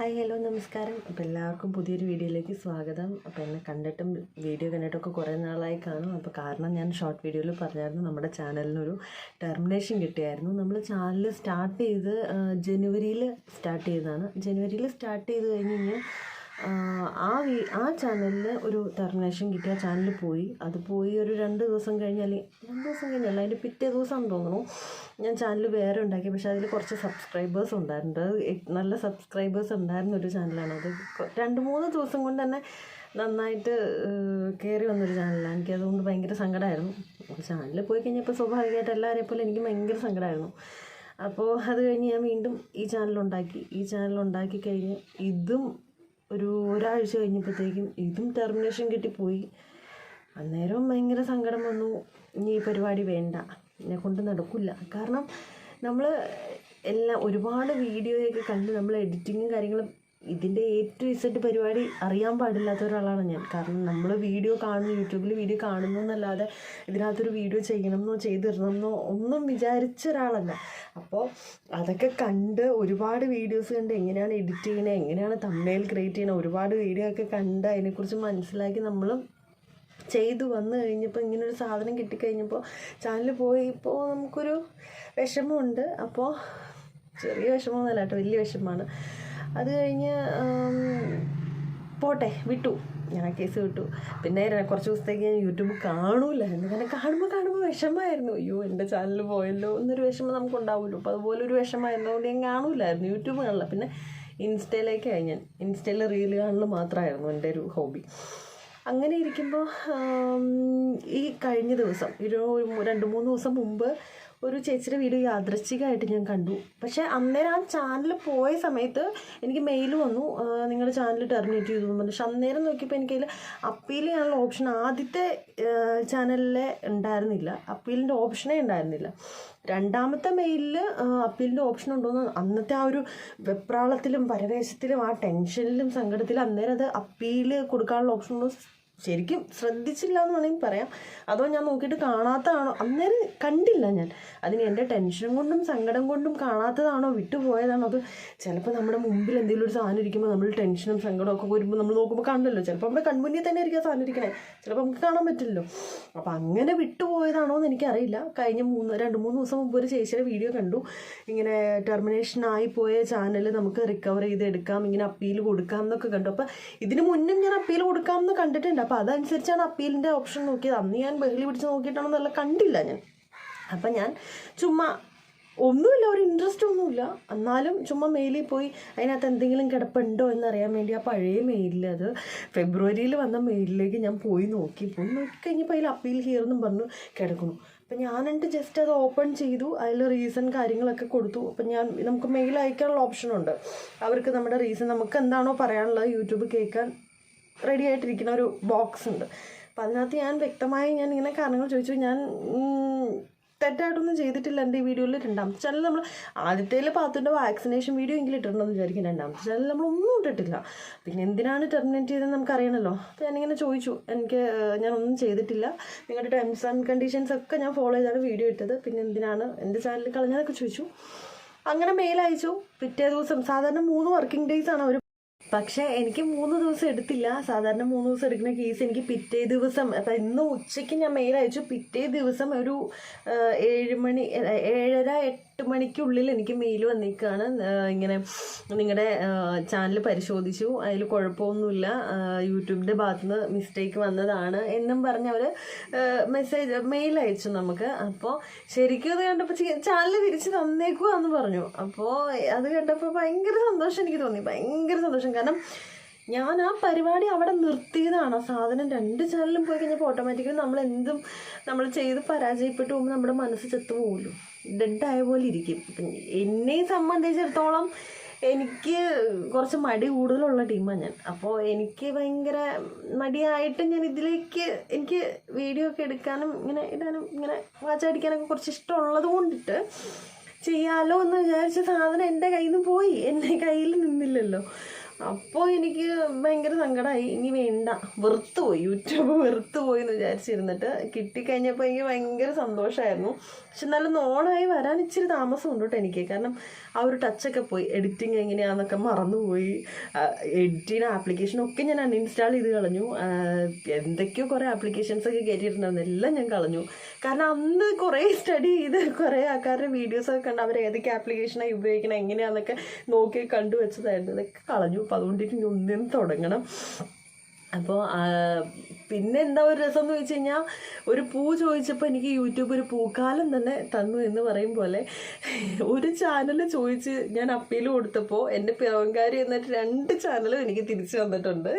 Hi hello നമസ്കാരം. അപ്പോൾ എല്ലാവർക്കും പുതിയൊരു വീഡിയോയിലേക്ക് സ്വാഗതം. അപ്പോൾ എന്നെ കണ്ടിട്ടും വീഡിയോ കണ്ടിട്ടൊക്കെ കുറേ നാളായി കാണും. അപ്പോൾ കാരണം ഞാൻ ഷോർട്ട് വീഡിയോയിൽ പറഞ്ഞായിരുന്നു നമ്മുടെ ചാനലിനൊരു ടെർമിനേഷൻ കിട്ടിയായിരുന്നു. നമ്മൾ ചാനൽ സ്റ്റാർട്ട് ചെയ്ത് ജനുവരിയിൽ സ്റ്റാർട്ട് ചെയ്തതാണ്. ജനുവരിയിൽ സ്റ്റാർട്ട് ചെയ്ത് കഴിഞ്ഞ് കഴിഞ്ഞാൽ ആ വീ ആ ചാനലിൽ ഒരു ടെർമിനേഷൻ കിട്ടിയ ചാനൽ പോയി. അത് പോയി ഒരു രണ്ട് ദിവസം കഴിഞ്ഞാൽ രണ്ട് ദിവസം കഴിഞ്ഞല്ല അതിന്റെ പിറ്റേ ദിവസം തോന്നുന്നു. ഞാൻ ചാനൽ വേറെ ഉണ്ടാക്കി പക്ഷേ അതിൽ കുറച്ച് സബ്സ്ക്രൈബേഴ്സ് ഉണ്ടായിരുന്നു. നല്ല സബ്സ്ക്രൈബേഴ്സ് ഉണ്ടായിരുന്ന ഒരു ചാനലാണ്. അത് രണ്ട് മൂന്ന് ദിവസം കൊണ്ട് തന്നെ നന്നായിട്ട് കയറി വന്നൊരു ചാനലാണ്. എനിക്ക് അതുകൊണ്ട് ഭയങ്കര സങ്കടമായിരുന്നു ചാനലിൽ പോയി കഴിഞ്ഞപ്പോൾ സ്വാഭാവികമായിട്ട് എല്ലാവരെയും പോലെ എനിക്ക് ഭയങ്കര സങ്കടമായിരുന്നു അപ്പോൾ അത് കഴിഞ്ഞ് ഞാൻ വീണ്ടും ഈ ചാനലുണ്ടാക്കി. ഈ ചാനലുണ്ടാക്കി കഴിഞ്ഞ് ഇതും ഒരു ഒരാഴ്ച കഴിഞ്ഞപ്പോഴത്തേക്കും ഇതും ടെർമിനേഷൻ കിട്ടിപ്പോയി. അന്നേരം ഭയങ്കര സങ്കടം വന്നു. ഇനി ഈ പരിപാടി വേണ്ട. എന്നെ കൊണ്ട് നടക്കില്ല. കാരണം നമ്മൾ എല്ലാം ഒരുപാട് വീഡിയോയൊക്കെ കണ്ട് നമ്മൾ എഡിറ്റിങ്ങും കാര്യങ്ങളും ഇതിന്റെ എ ടു ഇസഡ് പരിപാടി അറിയാൻ പാടില്ലാത്ത ഒരാളാണ് ഞാൻ. കാരണം നമ്മൾ വീഡിയോ കാണുന്നു യൂട്യൂബിൽ വീഡിയോ കാണുന്നു എന്നല്ലാതെ ഇതിനകത്തൊരു വീഡിയോ ചെയ്യണമെന്നോ ചെയ്തിടണമെന്നോ ഒന്നും വിചാരിച്ച ഒരാളല്ല. അപ്പോൾ അതൊക്കെ കണ്ട് ഒരുപാട് വീഡിയോസ് കണ്ട് എങ്ങനെയാണ് എഡിറ്റ് ചെയ്യണത് എങ്ങനെയാണ് തമ്മയിൽ ക്രിയേറ്റ് ചെയ്യണത് ഒരുപാട് വീഡിയോ ഒക്കെ കണ്ട് അതിനെക്കുറിച്ച് മനസ്സിലാക്കി നമ്മൾ ചെയ്തു വന്നു കഴിഞ്ഞപ്പോൾ ഇങ്ങനൊരു സാധനം കിട്ടിക്കഴിഞ്ഞപ്പോൾ ചാനൽ പോയി. ഇപ്പോൾ നമുക്കൊരു വിഷമമുണ്ട്. അപ്പോൾ ചെറിയ വിഷമമൊന്നുമല്ല കേട്ടോ വലിയ വിഷമമാണ്. അത് കഴിഞ്ഞ് പോട്ടെ വിട്ടു. ഞാൻ ആ കേസ് വിട്ടു. പിന്നെ കുറച്ച് ദിവസത്തേക്ക് ഞാൻ യൂട്യൂബ് കാണൂലായിരുന്നു. കാരണം കാണുമ്പോൾ കാണുമ്പോൾ വിഷമമായിരുന്നു അയ്യോ എന്റെ ചാനൽ പോയല്ലോ എന്നൊരു വിഷമം നമുക്ക് ഉണ്ടാവുമല്ലോ അപ്പോൾ അതുപോലെ ഒരു വിഷമമായിരുന്നതുകൊണ്ട് ഞാൻ കാണൂലായിരുന്നു യൂട്യൂബ് കാണില്ല പിന്നെ ഇൻസ്റ്റയിലേക്കായി ഞാൻ. ഇൻസ്റ്റയിൽ റീൽ കാണൽ മാത്രമായിരുന്നു എന്റെ ഒരു ഹോബി. അങ്ങനെ ഇരിക്കുമ്പോൾ ഈ കഴിഞ്ഞ ദിവസം ഒരു രണ്ട് മൂന്ന് ദിവസം മുമ്പ് ഒരു ചേച്ചിയുടെ വീഡിയോ യാദൃശ്ചികമായിട്ട് ഞാൻ കണ്ടു. പക്ഷേ അന്നേരം ആ ചാനൽ പോയ സമയത്ത് എനിക്ക് മെയിൽ വന്നു. നിങ്ങളുടെ ചാനൽ ടെർമിനേറ്റ് ചെയ്തു പറഞ്ഞു. പക്ഷെ അന്നേരം നോക്കിയപ്പോൾ എനിക്കതിൽ അപ്പീൽ ചെയ്യാനുള്ള ഓപ്ഷൻ ആദ്യത്തെ ചാനലിലെ ഉണ്ടായിരുന്നില്ല. അപ്പീലിന്റെ ഓപ്ഷനേ ഉണ്ടായിരുന്നില്ല. രണ്ടാമത്തെ മെയിലിൽ അപ്പീലിന്റെ ഓപ്ഷൻ ഉണ്ടോയെന്ന് അന്നത്തെ ആ ഒരു വെപ്രാളത്തിലും പരവേശത്തിലും ആ ടെൻഷനിലും സങ്കടത്തിലും അന്നേരം അത് അപ്പീൽ കൊടുക്കാനുള്ള ഓപ്ഷൻ ശരിക്കും ശ്രദ്ധിച്ചില്ല എന്ന് വേണമെങ്കിൽ പറയാം. അതോ ഞാൻ നോക്കിയിട്ട് കാണാത്തതാണോ? അന്നേരം കണ്ടില്ല ഞാൻ. അതിന് എന്റെ ടെൻഷൻ കൊണ്ടും സങ്കടം കൊണ്ടും കാണാത്തതാണോ? വിട്ടുപോയതാണോ? അത് ചിലപ്പോൾ നമ്മുടെ മുമ്പിൽ എന്തെങ്കിലും ഒരു സാധനം ഇരിക്കുമ്പോൾ നമ്മൾ ടെൻഷനും സങ്കടവും ഒക്കെ വരുമ്പോൾ നമ്മൾ നോക്കുമ്പോൾ കണ്ടല്ലോ. ചിലപ്പോൾ നമ്മുടെ കൺമുന്നിൽ തന്നെ ആയിരിക്കും ആ സാധനം ഇരിക്കണേ. ചിലപ്പോൾ നമുക്ക് കാണാൻ പറ്റില്ലല്ലോ. അപ്പോൾ അങ്ങനെ വിട്ടുപോയതാണോ എന്ന് എനിക്കറിയില്ല. കഴിഞ്ഞ മൂന്ന് രണ്ട് മൂന്ന് ദിവസം മുമ്പ് ഒരു ചേച്ചിയുടെ വീഡിയോ കണ്ടു. ഇങ്ങനെ ടെർമിനേഷൻ ആയി പോയ ചാനൽ നമുക്ക് റിക്കവർ ചെയ്ത് എടുക്കാം ഇങ്ങനെ അപ്പീൽ കൊടുക്കാം എന്നൊക്കെ കണ്ടു. അപ്പോൾ ഇതിന് മുന്നും ഞാൻ അപ്പീൽ കൊടുക്കാം എന്ന് കണ്ടിട്ടുണ്ട്. അപ്പോൾ അതനുസരിച്ചാണ് അപ്പീലിന്റെ ഓപ്ഷൻ നോക്കിയത്. അന്ന് ഞാൻ ബഹളി പിടിച്ച് നോക്കിയിട്ടാണെന്നല്ല കണ്ടില്ല ഞാൻ. അപ്പം ഞാൻ ചുമ്മാ ഒന്നുമില്ല ഒരു ഇൻട്രസ്റ്റ് ഒന്നുമില്ല. എന്നാലും ചുമ്മാ മെയിലിൽ പോയി അതിനകത്ത് എന്തെങ്കിലും കിടപ്പുണ്ടോ എന്നറിയാൻ വേണ്ടി ആ പഴയ മെയിലിൽ അത് ഫെബ്രുവരിയിൽ വന്ന മെയിലിലേക്ക് ഞാൻ പോയി നോക്കി. പോയി നോക്കി കഴിഞ്ഞപ്പോൾ അതിൽ അപ്പീൽ ഹിയറെന്നും പറഞ്ഞു കിടക്കുന്നു. അപ്പം എന്നിട്ട് ജസ്റ്റ് അത് ഓപ്പൺ ചെയ്തു. അതിൽ റീസൺ കാര്യങ്ങളൊക്കെ കൊടുത്തു. അപ്പം ഞാൻ നമുക്ക് മെയിൽ അയക്കാനുള്ള ഓപ്ഷനുണ്ട് അവർക്ക് നമ്മുടെ റീസൺ നമുക്ക് എന്താണോ പറയാനുള്ളത് യൂട്യൂബ് കേൾക്കാൻ. റെഡി ആയിട്ടിരിക്കുന്ന ഒരു ബോക്സ് ഉണ്ട്. അപ്പം അതിനകത്ത് ഞാൻ വ്യക്തമായി ഞാൻ ഇങ്ങനെ കാരണങ്ങൾ ചോദിച്ചു. ഞാൻ തെറ്റായിട്ടൊന്നും ചെയ്തിട്ടില്ല എന്റെ ഈ വീഡിയോയിൽ രണ്ടാമത്തെ ചാനൽ നമ്മൾ ആദ്യത്തേൽ പാത്തുന്റെ വാക്സിനേഷൻ വീഡിയോ എങ്കിലും ഇട്ടിട്ടുണ്ടെന്ന് വിചാരിക്കും രണ്ടാമത്തെ ചാനൽ നമ്മൾ ഒന്നും ഇട്ടിട്ടില്ല. പിന്നെ എന്തിനാണ് ടെർമിനേറ്റ് ചെയ്തതെന്ന് നമുക്ക് അറിയണമല്ലോ അപ്പോൾ ഞാനിങ്ങനെ ചോദിച്ചു. എനിക്ക് ഞാനൊന്നും ചെയ്തിട്ടില്ല. നിങ്ങളുടെ ടേംസ് ആൻഡ് കണ്ടീഷൻസ് ഒക്കെ ഞാൻ ഫോളോ ചെയ്താണ് വീഡിയോ ഇട്ടത്. പിന്നെ എന്തിനാണ് എന്റെ ചാനലിൽ കളഞ്ഞതൊക്കെ ചോദിച്ചു. അങ്ങനെ മെയിൽ അയച്ചു. പിറ്റേ ദിവസം സാധാരണ മൂന്ന് വർക്കിംഗ് ഡേയ്സ് ആണ് അവർ പക്ഷേ എനിക്ക് മൂന്ന് ദിവസം എടുത്തില്ല. സാധാരണ മൂന്ന് ദിവസം എടുക്കുന്ന കേസ് എനിക്ക് പിറ്റേ ദിവസം അപ്പം ഇന്ന് ഉച്ചയ്ക്ക് ഞാൻ മെയിൽ അയച്ചു. പിറ്റേ ദിവസം ഒരു ഏഴ് മണി ഏഴര എട്ട് മണിക്കുള്ളിൽ എനിക്ക് മെയിൽ വന്നിരിക്കുകയാണ്. ഇങ്ങനെ നിങ്ങളുടെ ചാനൽ പരിശോധിച്ചു. അതിൽ കുഴപ്പമൊന്നുമില്ല. യൂട്യൂബിന്റെ ഭാഗത്തു നിന്ന് മിസ്റ്റേക്ക് വന്നതാണ് എന്നും പറഞ്ഞ് അവർ മെസ്സേജ് മെയിൽ അയച്ചു നമുക്ക്. അപ്പോൾ ശരിക്കും അത് കണ്ടപ്പോൾ ചാനൽ തിരിച്ച് തന്നേക്കുക എന്ന് പറഞ്ഞു. അപ്പോൾ അത് കണ്ടപ്പോൾ ഭയങ്കര സന്തോഷം എനിക്ക് തോന്നി. ഭയങ്കര സന്തോഷം. കാരണം ഞാൻ ആ പരിപാടി അവിടെ നിർത്തിയതാണ്. ആ സാധനം രണ്ട് ചാനലും പോയി കഴിഞ്ഞപ്പോൾ ഓട്ടോമാറ്റിക്കലി നമ്മൾ എന്തും നമ്മൾ ചെയ്ത് പരാജയപ്പെട്ടു പോകുമ്പോൾ നമ്മുടെ മനസ്സ് ചെത്തു പോകുമല്ലോ ഡെഡായ പോലെ ഇരിക്കും. എന്നെ സംബന്ധിച്ചിടത്തോളം എനിക്ക് കുറച്ച് മടി കൂടുതലുള്ള ടീമാണ് ഞാൻ. അപ്പോൾ എനിക്ക് ഭയങ്കര മടിയായിട്ട് ഞാൻ ഇതിലേക്ക് എനിക്ക് വീഡിയോ ഒക്കെ എടുക്കാനും ഇങ്ങനെ ഇടാനും ഇങ്ങനെ വാച്ചടിക്കാനൊക്കെ കുറച്ച് ഇഷ്ടമുള്ളത് കൊണ്ടിട്ട് ചെയ്യാലോ എന്ന് വിചാരിച്ച സാധനം എന്റെ കയ്യിൽ നിന്ന് പോയി. എന്റെ കയ്യിൽ നിന്നില്ലല്ലോ. അപ്പോൾ എനിക്ക് ഭയങ്കര സങ്കടമായി ഇനി വേണ്ട. വെറുത്ത് പോയി യൂട്യൂബ് വെറുത്ത് പോയി എന്ന് വിചാരിച്ചിരുന്നിട്ട് കിട്ടിക്കഴിഞ്ഞപ്പോൾ എനിക്ക് ഭയങ്കര സന്തോഷമായിരുന്നു പക്ഷെ നല്ല നോണായി വരാൻ ഇച്ചിരി താമസമുണ്ട് കേട്ടോ എനിക്ക്. കാരണം ആ ഒരു ടച്ചൊക്കെ പോയി. എഡിറ്റിങ് എങ്ങനെയാണെന്നൊക്കെ മറന്നുപോയി. എഡിറ്റിങ് ആപ്ലിക്കേഷനൊക്കെ ഞാൻ അൺഇൻസ്റ്റാൾ ചെയ്ത് കളഞ്ഞു. എന്തൊക്കെയോ കുറേ ആപ്ലിക്കേഷൻസ് ഒക്കെ കയറ്റിയിട്ടുണ്ടായിരുന്നു. എല്ലാം ഞാൻ കളഞ്ഞു. കാരണം അന്ന് കുറേ സ്റ്റഡി ചെയ്ത് കുറേ ആൾക്കാരുടെ വീഡിയോസൊക്കെ കണ്ട് അവർ ഏതൊക്കെ ആപ്ലിക്കേഷനാണ് ഉപയോഗിക്കണം എങ്ങനെയാണെന്നൊക്കെ നോക്കി കണ്ടു വെച്ചതായിരുന്നു ഇതൊക്കെ കളഞ്ഞു. അപ്പോൾ അതുകൊണ്ട് ഇനി തുടങ്ങണം. അപ്പോൾ പിന്നെ എന്താ ഒരു രസം എന്ന് വെച്ച് കഴിഞ്ഞാൽ ഒരു പൂ ചോദിച്ചപ്പോൾ എനിക്ക് യൂട്യൂബ് ഒരു പൂക്കാലം തന്നെ തന്നു എന്ന് പറയും പോലെ ഒരു ചാനൽ ചോദിച്ച് ഞാൻ അപ്പീൽ കൊടുത്തപ്പോൾ എന്റെ പിറവങ്കാരി എന്നിട്ട് രണ്ട് ചാനലും എനിക്ക് തിരിച്ചു വന്നിട്ടുണ്ട്.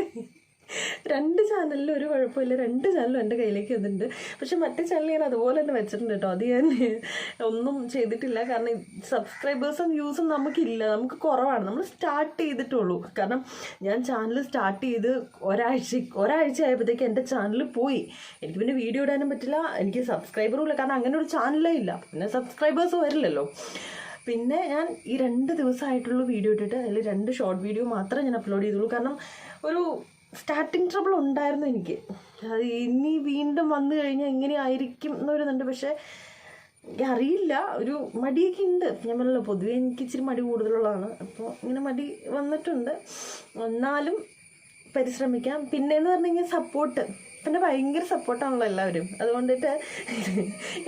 രണ്ട് ചാനലിലും ഒരു കുഴപ്പമില്ല. രണ്ട് ചാനലും എന്റെ കയ്യിലേക്ക് വന്നിട്ടുണ്ട്. പക്ഷെ മറ്റേ ചാനൽ ഞാൻ അതുപോലെ തന്നെ വെച്ചിട്ടുണ്ട് കേട്ടോ അത് ഞാൻ ഒന്നും ചെയ്തിട്ടില്ല. കാരണം സബ്സ്ക്രൈബേഴ്സും വ്യൂസും നമുക്കില്ല. നമുക്ക് കുറവാണ്. നമ്മൾ സ്റ്റാർട്ട് ചെയ്തിട്ടുള്ളൂ. കാരണം ഞാൻ ചാനൽ സ്റ്റാർട്ട് ചെയ്ത് ഒരാഴ്ച ഒരാഴ്ച ആയപ്പോഴത്തേക്ക് എന്റെ ചാനൽ പോയി. എനിക്ക് പിന്നെ വീഡിയോ ഇടാനും പറ്റില്ല. എനിക്ക് സബ്സ്ക്രൈബറും ഇല്ല. കാരണം അങ്ങനെ ഒരു ചാനലേ ഇല്ല. പിന്നെ സബ്സ്ക്രൈബേഴ്സ് വരില്ലല്ലോ. പിന്നെ ഞാൻ ഈ രണ്ട് ദിവസമായിട്ടുള്ള വീഡിയോ ഇട്ടിട്ട് അതിൽ രണ്ട് ഷോർട്ട് വീഡിയോ മാത്രമേ ഞാൻ അപ്ലോഡ് ചെയ്തുള്ളൂ. കാരണം ഒരു സ്റ്റാർട്ടിങ് ട്രബിൾ ഉണ്ടായിരുന്നു എനിക്ക്. അത് ഇനി വീണ്ടും വന്നു കഴിഞ്ഞാൽ എങ്ങനെയായിരിക്കും എന്നൊരിതുണ്ട്. പക്ഷേ എനിക്ക് അറിയില്ല. ഒരു മടിയൊക്കെ ഉണ്ട്. ഞാൻ പറഞ്ഞല്ലോ പൊതുവേ എനിക്ക് ഇച്ചിരി മടി കൂടുതലുള്ളതാണ്. അപ്പോൾ ഇങ്ങനെ മടി വന്നിട്ടുണ്ട്. എന്നാലും പരിശ്രമിക്കാം. പിന്നെന്ന് പറഞ്ഞു കഴിഞ്ഞാൽ സപ്പോർട്ട് പിന്നെ ഭയങ്കര സപ്പോർട്ടാണല്ലോ എല്ലാവരും. അതുകൊണ്ടിട്ട്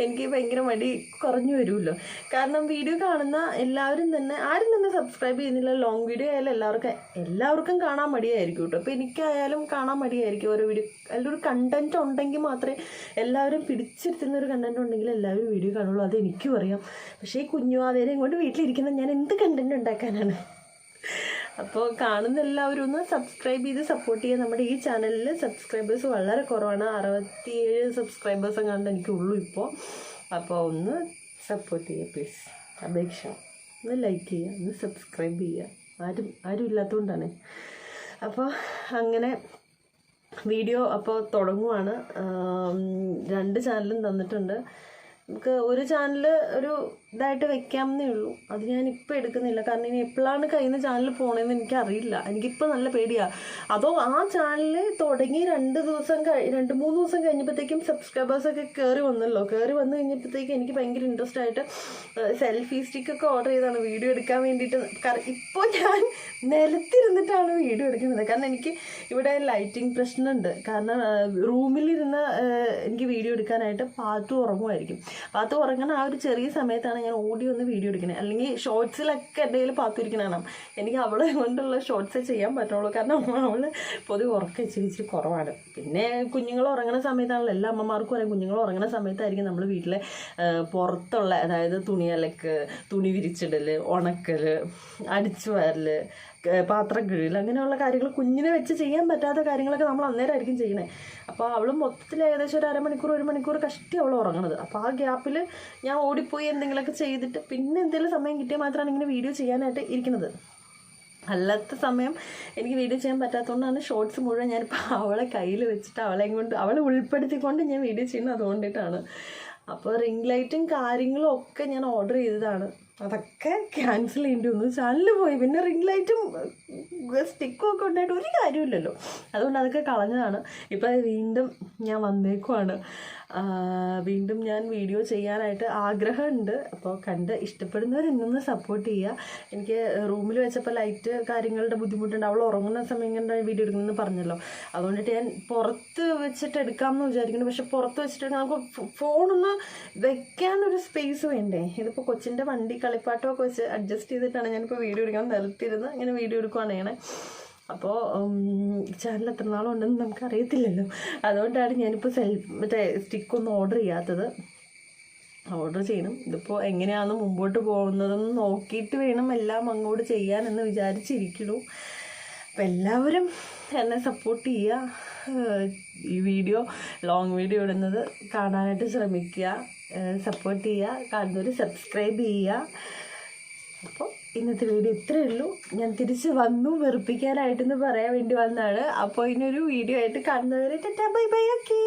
എനിക്ക് ഭയങ്കര മടി കുറഞ്ഞു വരുമല്ലോ. കാരണം വീഡിയോ കാണുന്ന എല്ലാവരും തന്നെ ആരും തന്നെ സബ്സ്ക്രൈബ് ചെയ്യുന്നില്ല. ലോങ് വീഡിയോ ആയാലും എല്ലാവർക്കും എല്ലാവർക്കും കാണാൻ മടിയായിരിക്കും കേട്ടോ. അപ്പോൾ എനിക്കായാലും കാണാൻ മടിയായിരിക്കും ഓരോ വീഡിയോ അതിലൊരു കണ്ടന്റ് ഉണ്ടെങ്കിൽ മാത്രമേ എല്ലാവരും പിടിച്ചിരുത്തുന്ന ഒരു കണ്ടന്റ് ഉണ്ടെങ്കിൽ എല്ലാവരും വീഡിയോ കാണുള്ളൂ. അത് എനിക്കും അറിയാം. പക്ഷേ ഈ കുഞ്ഞു അതേനെ കൊണ്ട് വീട്ടിലിരിക്കുന്ന ഞാൻ എന്ത് കണ്ടന്റ് ഉണ്ടാക്കാനാണ്? അപ്പോൾ കാണുന്ന എല്ലാവരും ഒന്ന് സബ്സ്ക്രൈബ് ചെയ്ത് സപ്പോർട്ട് ചെയ്യുക നമ്മുടെ ഈ ചാനലിൽ സബ്സ്ക്രൈബേഴ്സ് വളരെ കുറവാണ്. അറുപത്തിയേഴ് സബ്സ്ക്രൈബേഴ്സ് എങ്ങാണ്ട് എനിക്കുള്ളൂ ഇപ്പോൾ അപ്പോൾ ഒന്ന് സപ്പോർട്ട് ചെയ്യുക പ്ലീസ് അപേക്ഷ. ഒന്ന് ലൈക്ക് ചെയ്യുക ഒന്ന് സബ്സ്ക്രൈബ് ചെയ്യുക ആരും ആരും ഇല്ലാത്തതുകൊണ്ടാണ്. അപ്പോൾ അങ്ങനെ വീഡിയോ അപ്പോൾ തുടങ്ങുവാണ്. രണ്ട് ചാനലും തന്നിട്ടുണ്ട്. നമുക്ക് ഒരു ചാനൽ ഒരു ഇതായിട്ട് വെക്കാമെന്നേ ഉള്ളൂ. അത് ഞാൻ ഇപ്പോൾ എടുക്കുന്നില്ല. കാരണം ഇനി എപ്പോഴാണ് കഴിയുന്ന ചാനൽ പോകണമെന്ന് എനിക്കറിയില്ല. എനിക്കിപ്പോൾ നല്ല പേടിയാണ് അതോ ആ ചാനൽ തുടങ്ങി രണ്ട് ദിവസം കഴി രണ്ട് മൂന്ന് ദിവസം കഴിഞ്ഞപ്പോഴത്തേക്കും സബ്സ്ക്രൈബേഴ്സൊക്കെ കയറി വന്നല്ലോ. കയറി വന്നു കഴിഞ്ഞപ്പോഴത്തേക്കും എനിക്ക് ഭയങ്കര ഇൻട്രസ്റ്റ് ആയിട്ട് സെൽഫി സ്റ്റിക്കൊക്കെ ഓർഡർ ചെയ്താണ് വീഡിയോ എടുക്കാൻ വേണ്ടിയിട്ട്. കാരണം ഇപ്പോൾ ഞാൻ നിലത്തിരുന്നിട്ടാണ് വീഡിയോ എടുക്കുന്നത്. കാരണം എനിക്ക് ഇവിടെ ലൈറ്റിംഗ് പ്രശ്നമുണ്ട്. കാരണം റൂമിലിരുന്ന് എനിക്ക് വീഡിയോ എടുക്കാനായിട്ട് പാട്ട് ഉറങ്ങുമായിരിക്കും. പാത്തു ഉറങ്ങുന്ന ആ ഒരു ചെറിയ സമയത്താണ് ഞാൻ ഓടി ഒന്ന് വീഡിയോ എടുക്കുന്നത് അല്ലെങ്കിൽ ഷോർട്സിലൊക്കെ എന്റെ കയ്യിൽ പാത്തു ഇരിക്കണതാണ് എനിക്ക് അവളെ കൊണ്ടുള്ള ഷോർട്സ് ചെയ്യാൻ പറ്റുള്ളൂ കാരണം അവൾ പൊതുവെ ഉറക്കം ഇച്ചിരി ഇച്ചിരി കുറവാണ്. പിന്നെ കുഞ്ഞുങ്ങൾ ഉറങ്ങുന്ന സമയത്താണല്ലോ. എല്ലാ അമ്മമാർക്കും അറിയാം. കുഞ്ഞുങ്ങൾ ഉറങ്ങുന്ന സമയത്തായിരിക്കും നമ്മൾ വീട്ടിലെ പുറത്തുള്ള അതായത് തുണി അലക്ക് തുണി വിരിച്ചിടൽ ഉണക്കൽ അടിച്ചു വാരൽ പാത്രം കഴുകൽ അങ്ങനെയുള്ള കാര്യങ്ങൾ കുഞ്ഞിനെ വെച്ച് ചെയ്യാൻ പറ്റാത്ത കാര്യങ്ങളൊക്കെ നമ്മൾ അന്നേരമായിരിക്കും ചെയ്യണേ അപ്പോൾ അവൾ മൊത്തത്തിൽ ഏകദേശം ഒരു അരമണിക്കൂർ ഒരു മണിക്കൂർ കഷ്ടി അവൾ ഉറങ്ങണത്. അപ്പോൾ ആ ഗ്യാപ്പിൽ ഞാൻ ഓടിപ്പോയി എന്തെങ്കിലുമൊക്കെ ചെയ്തിട്ട് പിന്നെ എന്തെങ്കിലും സമയം കിട്ടിയാൽ മാത്രമാണ് ഇങ്ങനെ വീഡിയോ ചെയ്യാനായിട്ട് ഇരിക്കുന്നത്. അല്ലാത്ത സമയം എനിക്ക് വീഡിയോ ചെയ്യാൻ പറ്റാത്തതുകൊണ്ടാണ് ഷോർട്സ് മുഴുവൻ ഞാനിപ്പോൾ അവളെ കയ്യിൽ വെച്ചിട്ട് അവളെയും കൊണ്ട് അവളെ ഉൾപ്പെടുത്തിക്കൊണ്ട് ഞാൻ വീഡിയോ ചെയ്യുന്നത് അതുകൊണ്ടിട്ടാണ്. അപ്പോൾ റിംഗ് ലൈറ്റും കാര്യങ്ങളും ഒക്കെ ഞാൻ ഓർഡർ ചെയ്തതാണ്. അതൊക്കെ ക്യാൻസൽ ചെയ്യേണ്ടി വന്നു. ചാനൽ പോയി. പിന്നെ റിംഗ് ലൈറ്റും സ്റ്റിക്കും ഒക്കെ ഉണ്ടായിട്ട് ഒരു കാര്യമില്ലല്ലോ അതുകൊണ്ട് അതൊക്കെ കളഞ്ഞതാണ്. ഇപ്പം വീണ്ടും ഞാൻ വന്നേക്കുവാണ്. വീണ്ടും ഞാൻ വീഡിയോ ചെയ്യാനായിട്ട് ആഗ്രഹമുണ്ട്. അപ്പോൾ കണ്ട് ഇഷ്ടപ്പെടുന്നവർ ഇന്നൊന്ന് സപ്പോർട്ട് ചെയ്യുക. എനിക്ക് റൂമിൽ വെച്ചപ്പോൾ ലൈറ്റ് കാര്യങ്ങളുടെ ബുദ്ധിമുട്ടുണ്ട്. അവൾ ഉറങ്ങുന്ന സമയം കണ്ടാണ് വീഡിയോ എടുക്കണമെന്ന് പറഞ്ഞല്ലോ. അതുകൊണ്ടിട്ട് ഞാൻ പുറത്ത് വെച്ചിട്ട് എടുക്കാമെന്ന് വിചാരിക്കുന്നു. പക്ഷെ പുറത്ത് വെച്ചിട്ട് നമുക്ക് ഫോണൊന്ന് വെക്കാനൊരു സ്പേസ് വേണ്ടേ? ഇതിപ്പോൾ കൊച്ചിന്റെ വണ്ടി കളിപ്പാട്ടമൊക്കെ വെച്ച് അഡ്ജസ്റ്റ് ചെയ്തിട്ടാണ് ഞാനിപ്പോൾ വീഡിയോ എടുക്കാൻ നിലത്തിരുന്ന് ഇങ്ങനെ വീഡിയോ എടുക്കുവാണ് അപ്പോൾ ചാനൽ എത്ര നാളും ഉണ്ടെന്ന് നമുക്ക് അറിയത്തില്ലല്ലോ അതുകൊണ്ടാണ് ഞാനിപ്പോൾ സെൽഫ് മറ്റേ സ്റ്റിക്കൊന്നും ഓർഡർ ചെയ്യാത്തത്. ഓർഡർ ചെയ്യണം. ഇതിപ്പോൾ എങ്ങനെയാണ് മുമ്പോട്ട് പോകുന്നതെന്ന് നോക്കിയിട്ട് വേണം എല്ലാം അങ്ങോട്ട് ചെയ്യാനെന്ന് വിചാരിച്ചിരിക്കുന്നു. അപ്പം എല്ലാവരും എന്നെ സപ്പോർട്ട് ചെയ്യുക ഈ വീഡിയോ ലോങ് വീഡിയോ ഇടുന്നത് കാണാനായിട്ട് ശ്രമിക്കുക. സപ്പോർട്ട് ചെയ്യുക. കാണുന്നവർ സബ്സ്ക്രൈബ് ചെയ്യുക. അപ്പോൾ ഇന്നത്തെ വീഡിയോ ഇത്രയേ ഉള്ളൂ. ഞാൻ തിരിച്ച് വന്നു വെറുപ്പിക്കാനായിട്ടെന്ന് പറയാൻ വേണ്ടി വന്നതാണ്. അപ്പോൾ ഇന്നൊരു വീഡിയോ ആയിട്ട് കാണുന്നവരെ ടാറ്റാ ബൈ ബൈ ഓക്കേ.